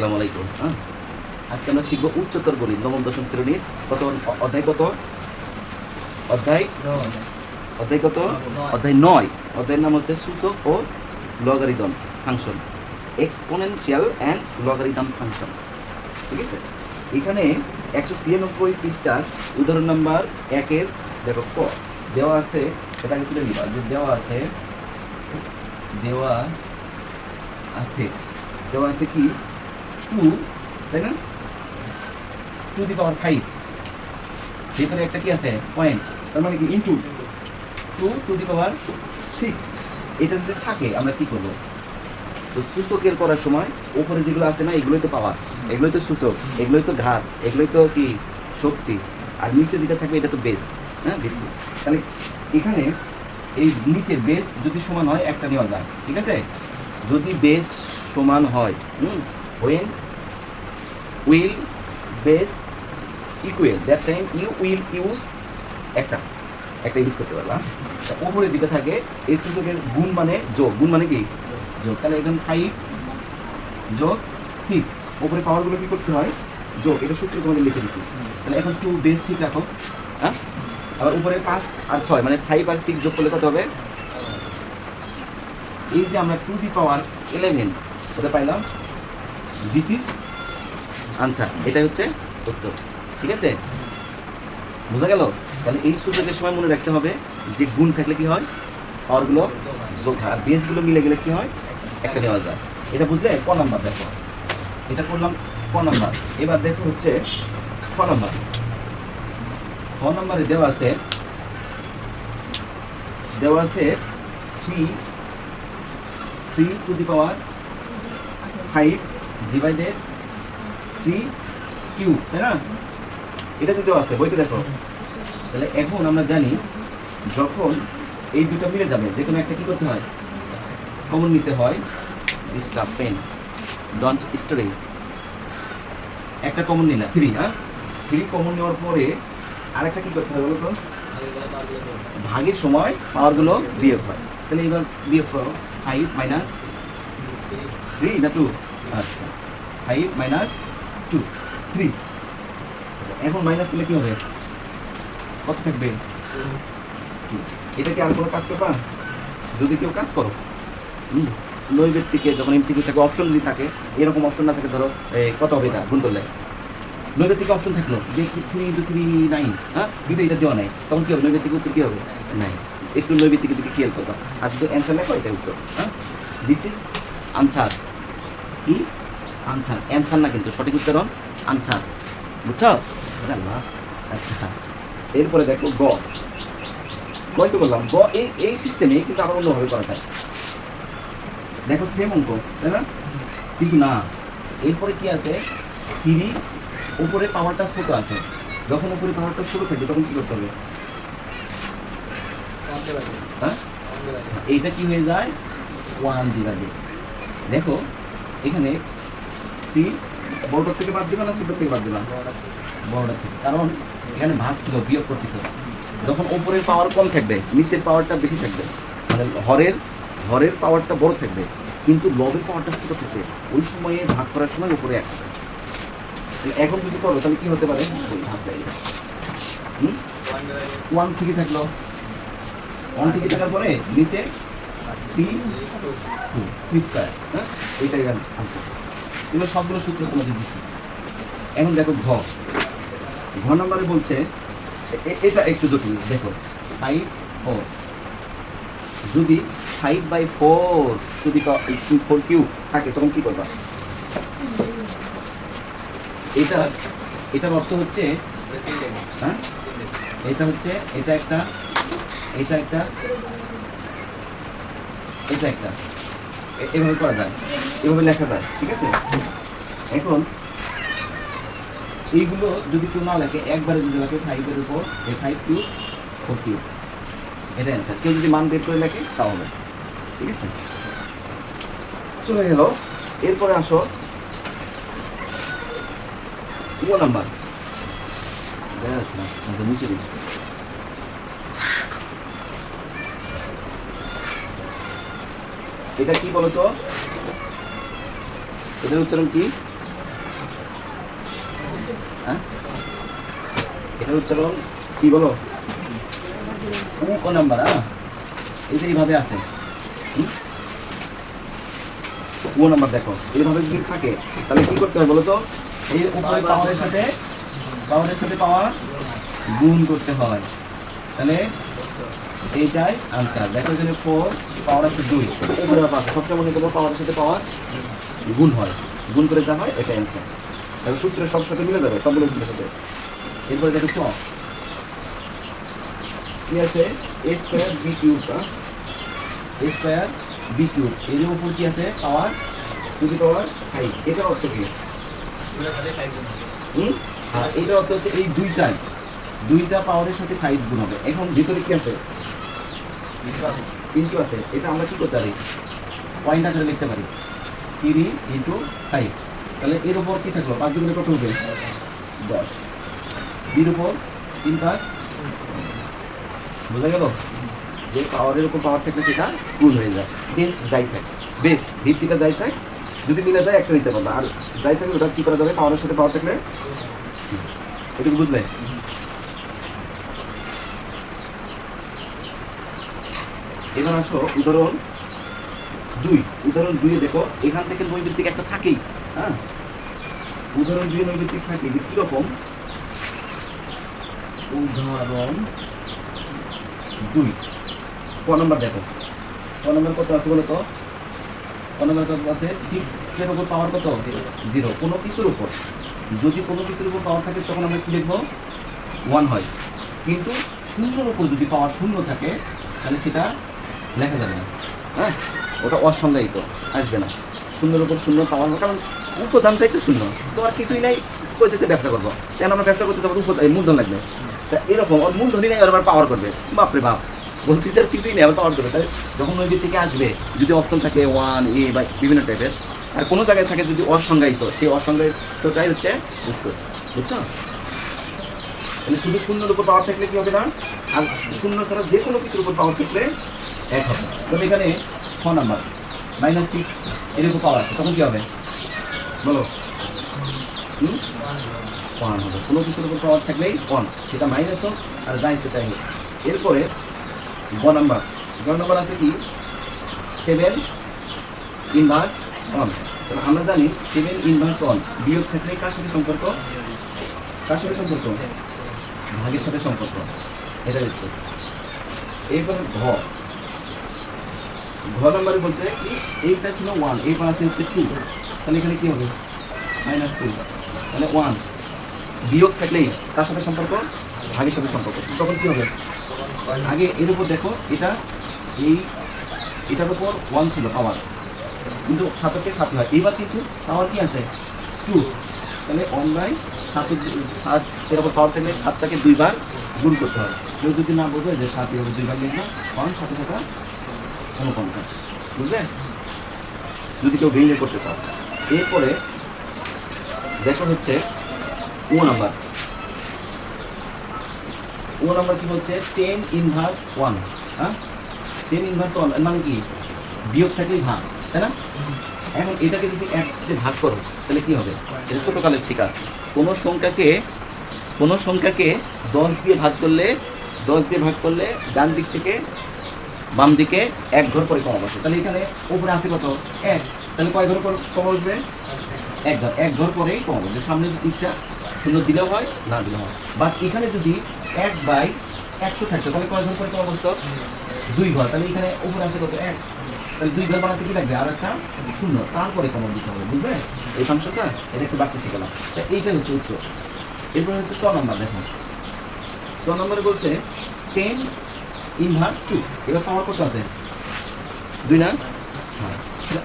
আসসালামু আলাইকুম হ্যাঁ আজকে আমরা শিখব উচ্চতর গণিত নবম দশম শ্রেণির কত অধ্যায় কত? অধ্যায় অধ্যায় কত? অধ্যায় নয়। অধ্যায়ের নাম হচ্ছে সূচক ও logarithm function. Exponential and logarithm function. ঠিক আছে? এখানে একশো ছিয়ানব্বই পৃষ্ঠার উদাহরণ নাম্বার একের দেখো ক। দেওয়া আছে এটাকে তুলে নিবা। যে দেওয়া আছে দেওয়া আছে। দেওয়া আছে কি? টু তাই না? টু দি পাওয়ার ফাইভ ভিতরে একটা কি আছে? পয়েন্ট তার মানে কি? Into two to the power six এটা যদি থাকে, আমরা কি করব? তো সূচকের করার সময় উপরে যেগুলো আছে না, এগুলোই তো পাওয়ার এগুলোই তো সূচক, এগুলোই তো ঘাত, এগুলোই তো কি? শক্তি। আর নিচে যেটা থাকবে এটা তো বেস হ্যাঁ ভিত্তি তাহলে এখানে এই নিচের বেস যদি সমান হয়, একটা নেওয়া যায়। ঠিক আছে? যদি বেস সমান হয়, hmm? When will base equal that time you will use একটা একটা ইউজ করতে পারবা। তা উপরে যেটা থাকে, এই সূচকের গুণ মানে যোগ। গুণ মানে কি? যোগ। তাহলে এখানে ফাইভ যোগ সিক্স উপরে পাওয়ারগুলো কি করতে হয়? যোগ। এটা সূত্র তোমাদের লিখে দিচ্ছি তাহলে এখন টু বেস ঠিক রাখো। হ্যাঁ? আবার উপরে পাঁচ আর ছয় মানে ফাইভ আর সিক্স যোগ করলে কত হবে? এই যে আমরা টু দি পাওয়ার ইলেভেন ওটা পাইলাম? দিস ইজ আনসার এটাই হচ্ছে উত্তর। ঠিক আছে? বোঝা গেল? তাহলে এই সূত্রকের সময় মনে রাখতে হবে যে গুণ থাকলে কি হয়? পাওয়ারগুলো যোগ হয়। আর বেসগুলো মিলে গেলে কি হয়? একটা নেওয়া যায়। এটা বুঝলে? ক নাম্বার দেখো। এটা করলাম ক নাম্বার এবার দেখো হচ্ছে ক নাম্বার ক নাম্বারে দেওয়া আছে দেওয়া আছে three three to the power five divided three Q তাই না? এটা তো আছে, বইতে দেখো। তাহলে এখন আমরা জানি যখন এই দুটো মিলে যাবে যে কোনো একটা কি করতে হয়? কমন নিতে হয় ডিস্টার্ব পেন ডন্ট স্টোরি একটা কমন নিলা থ্রি হ্যাঁ? থ্রি কমন নেওয়ার পরে আরেকটা কি করতে হয় বলো তো? ভাগের সময় পাওয়ারগুলো বিয়োগ হয়। তাহলে এবার বিয়োগ করো ফাইভ মাইনাস থ্রি না টু আচ্ছা ফাইভ মাইনাস টু থ্রি আচ্ছা এখন মাইনাস করলে কি হবে? কত থাকবে? টু এটা কি আর কোনো কাজ করবা? যদি কেউ কাজ করো। নৈবেত্তিকে যখন এমসিকিউ থাকে অপশন যদি থাকে, এরকম অপশন না থাকে, ধরো কত হবে এটা? গুণ করলে। নৈবেত্তিক অপশন থাকল, যে থ্রি ইন্টু থ্রি নাইন হ্যাঁ? কিন্তু এটা দেওয়া নাই। তখন কি হবে? নৈবেত্তিক উত্তর কি হবে? নাই। একটু নৈবেত্তিক দিকে খেয়াল করবা। আর যদি অ্যান্সার লেখো এটা উত্তর হ্যাঁ? দিস ইজ আনসার কি? আনসার অ্যান্সার না কিন্তু সঠিক উচ্চারণ? আনসার বুঝছ? আচ্ছা। এরপরে দেখো গ। গয় তো বললাম। গ এই এই সিস্টেমে কিন্তু আবার অন্যভাবে করা যায়। দেখো সেম অঙ্ক তাই না? কিন্তু না। এরপরে কি আছে? থ্রি উপরে পাওয়ারটা ছোট আছে। যখন উপরে পাওয়ারটা ছোট থাকবে তখন কি করতে হবে? হ্যাঁ? এইটা কি হয়ে যায়? ওয়ান ডিভাইডেড দেখো এখানে থ্রি বড়টার থেকে বাদ দেবে না ছোটোর থেকে বাদ দেবে? বড়টার থেকে। কারণ এখানে ভাগ ছিল, বিয়োগ করতেছে যখন ওপরের পাওয়ার কম থাকবে, নিচের পাওয়ারটা বেশি থাকবে। মানে হরের হরের পাওয়ারটা বড় থাকবে। কিন্তু লবের পাওয়ারটা ছোট থাকবে। ওই সময়ে ভাগ করার সময় উপরে এক এখন যদি করো, তাহলে কি হতে পারে? ওয়ান থেকে থাকল। ওয়ান থেকে থাকার পরে নিচে থ্রি টু স্কোয়ার হ্যাঁ এইটাই আনসার এগুলো সবগুলো সূত্র তোমাদের দিচ্ছি এখন দেখো ঘ। ঘ নম্বরে বলছে এটা একটু জটিল দেখো। ফাইভ ফোর যদি ফাইভ বাই ফোর যদি ফোর কিউ থাকে তখন কি করবা? এটা এটার অর্থ হচ্ছে হ্যাঁ? এটা হচ্ছে এটা একটা এটা একটা এটা একটা। এভাবে করা যায়। এভাবে লেখা যায়, ঠিক আছে? এখন এইগুলো যদি কেউ না লেখে, একবারে যদি লেখে ফাইভের উপর এই ফাইভ টু ফোর কিউ এটা অ্যান্সার কেউ যদি মান বের করে লেখে তাও হবে। ঠিক আছে? চলে গেল। এরপরে আসো। ও নাম্বার। দেখা যাচ্ছে না? নিচে এটা কি বলতো? এটার উচ্চারণ কি? হ্যাঁ? এটার উচ্চারণ কি বলো? ক নাম্বার হ্যাঁ? যে এইভাবে আছে? ও নাম্বার দেখো, এইভাবে যদি থাকে, তাহলে কি করতে হয় বলো তো? এই উপরে পাওয়ারের সাথে পাওয়ারের সাথে পাওয়ার গুণ করতে হয়। তাহলে এইটাই আনসার দেখো এখানে ফোর পাওয়ার আছে দুই। উপরে পাঁচ সবসময় মনে করব পাওয়ারের সাথে পাওয়ার গুণ হয়। গুণ করে যা হয়, এটাই আনসার তাহলে সূত্রে সব সাথে মিলে যাবে, সবগুলো সূত্রের সাথে। এরপরে দেখো চ। কি আছে? A square B cube A square B cube এর উপর কি আছে? পাওয়ার টু দি পাওয়ার ফাইভ এটার অর্থ কি? হুম? আর এটার অর্থ হচ্ছে এই দুইটাই। দুইটা পাওয়ারের সাথে ফাইভ গুণ হবে। এখন ভিতরে কি আছে? কিন্তু আছে, এটা আমরা কি করতে পারি? পয়েন্ট আকারে লিখতে পারি। থ্রি ইন্টু ফাইভ তাহলে এর উপর কী থাকল? পাঁচ দুগুণে কত হবে? দশ। বির উপর তিন পাঁচ। বোঝা গেল? যে পাওয়ারের উপর পাওয়ার থাকলে সেটা কুল হয়ে যায়। বেশ যাই থাকে। বেস ভিত্তিটা যাই থাক। যদি মিলে যায়, একটা নিতে পারবে। আর যাই থাকলে ওটা কী করা যাবে? পাওয়ারের সাথে পাওয়ার থাকলে? এটুকু বুঝলে? এবার আসো, উদাহরণ দুই। উদাহরণ দুইয়ে দেখো, এখান থেকে নৈবিত্তিক একটা থাকেই হ্যাঁ? উদাহরণ দুই নৈবিত্তিক থাকে, যে কীরকম উদাহরণ দুই। ক নম্বর দেখো। ক নম্বর কত আছে বলো তো ক নম্বর কত আছে? সিক্সের উপর পাওয়ার কত? জিরো কোনো কিছুর উপর। যদি কোনো কিছুর উপর পাওয়ার থাকে, তখন আমরা কি লিখব? ওয়ান হয়। কিন্তু শূন্যর উপর যদি পাওয়ার শূন্য থাকে, তাহলে সেটা লেখা যাবে না। হ্যাঁ ওটা অসংজ্ঞায়িত আসবে না। শূন্যের উপর শূন্য পাওয়ার কারণ উপাদানটা একটু শূন্য তোমার কিছুই নাই, কইতেছে ব্যবসা করব। কেন আমরা ব্যবসা করতে যাব? উপাদান মূলধন লাগবে। তা এরকম, ওর মূলধনই নেই আবার পাওয়ার করবে। বাপরে বাপ, বলতেছে আর কিছুই নেই, আবার পাওয়ার করবে। তাই যখন দিক থেকে আসবে, যদি অপশন থাকে ওয়ান এ বা বিভিন্ন টাইপের আর কোনো জায়গায় থাকে যদি অসংজ্ঞায়িত, সেই অসংজ্ঞায়িতটাই হচ্ছে উত্তর। বুঝছ? তাহলে শুধু শূন্যের উপর পাওয়ার থাকলে কি হবে না? আর শূন্য ছাড়া যে কোনো কিছুর উপর পাওয়ার থাকলে এক হবে। তবে এখানে ছ নাম্বার মাইনাস সিক্স এরকম পাওয়ার আছে। তখন কী হবে? বলো। ওয়ান হবে। কোনো কিছুর উপর পাওয়ার থাকলেই ওয়ান সেটা মাইনাস হোক, আর যা ইচ্ছে তাই হোক। এরপরে গ নাম্বার। গ নাম্বার আছে কি? সেভেন ইনভার্স ওয়ান তাহলে আমরা জানি সেভেন ইনভার্স ওয়ান বিয়োগ থাকলে কার সাথে সম্পর্ক? কার সাথে সম্পর্ক? ভাগের সাথে সম্পর্ক। এটা দেখতে এরপরে ঘ। ঘ নম্বরে বলছে কি, এইটা ছিল ওয়ান এই পাশে হচ্ছে টু তাহলে এখানে কী হবে? মাইনাস টু তাহলে ওয়ান বিয়োগ থাকলেই তার সাথে সম্পর্ক? ভাগের সাথে সম্পর্ক। তখন কী হবে? আগে এর উপর দেখো, এটা, এই, এটার উপর ওয়ান ছিল পাওয়ার কিন্তু সাতকে সাত হয়। এইবার কিন্তু পাওয়ার কি আছে? টু তাহলে ওয়ান বাই সাত সাত, এর উপর পাওয়ার থাকলে সাতটাকে দুইবার গুণ করতে হয় কেউ যদি না বলবে যে সাত এর উপর দুইবার লিখব ওয়ান সাথে সাথে উনপঞ্চাশ বুঝলে? যদি কেউ ভেঙে করতে চাও। এরপরে দেখো হচ্ছে ও নাম্বার। ও নাম্বার কি বলছে টেন ইনভার্স ওয়ান হ্যাঁ? টেন ইনভার্স ওয়ান মানে কি? বিয়োগ থাকলেই ভাগ, তাই না? এখন এটাকে যদি এক ভাগ করো, তাহলে কি হবে? এটা ছোটোকালের শিকার। কোনো সংখ্যাকে কোনো সংখ্যাকে দশ দিয়ে ভাগ করলে, দশ দিয়ে ভাগ করলে ডান দিক থেকে বাম দিকে এক ঘর পরে কমা বসে তাহলে এখানে উপরে আছে কত? এক। তাহলে কয় ঘর পর কমা বসবে? এক ঘর। এক ঘর পরেই কমা বসবে। সামনে ইচ্ছা শূন্য দিলেও হয়, না দিলেও হয়। বাট এখানে যদি এক বাই একশো থাকতো, তাহলে কয় ঘর পরে কমা বসতো দুই ঘর। তাহলে এখানে উপরে আছে কত? এক। তাহলে দুই ঘর বানাতে কি লাগবে? আর একটা শূন্য। তারপরে কমা দিতে হবে, বুঝলে? এই ফাংশনটা এটা একটু বাড়তে শিখলাম তা এইটাই হচ্ছে উত্তর। এরপরে হচ্ছে ছ নম্বর, দেখো। ছ নম্বরে বলছে টেন ইনভার্স টু এবার পাওয়ার কত আছে? দুই না? হ্যাঁ।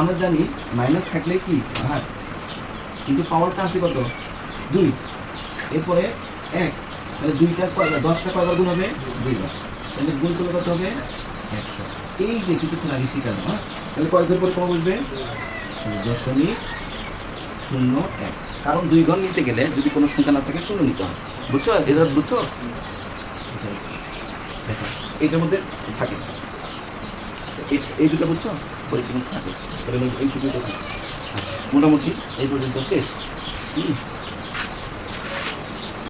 আমরা জানি মাইনাস থাকলে কি? ভাগ কিন্তু পাওয়ারটা আছে কত? দুই। এরপরে এক। তাহলে দুইটা দশটা কয়বার গুণ হবে? দুইবার তাহলে গুণ করলে কত হবে? একশো। এই যে কিছুক্ষণ আগে শিখালো হ্যাঁ? তাহলে কয় ঘর পরে কম বসবে? দশমিক শূন্য এক। কারণ দুই ঘর নিতে গেলে যদি কোনো সংখ্যা না থাকে, শূন্য নিতে হয়। বুঝছ? এবার বুঝছ। দেখো এইটার মধ্যে থাকে। এই- দুটো বুঝছ? পরীক্ষা কিন্তু থাকে। এই দুটো থাকে। আচ্ছা মোটামুটি এই পর্যন্ত শেষ। হুম।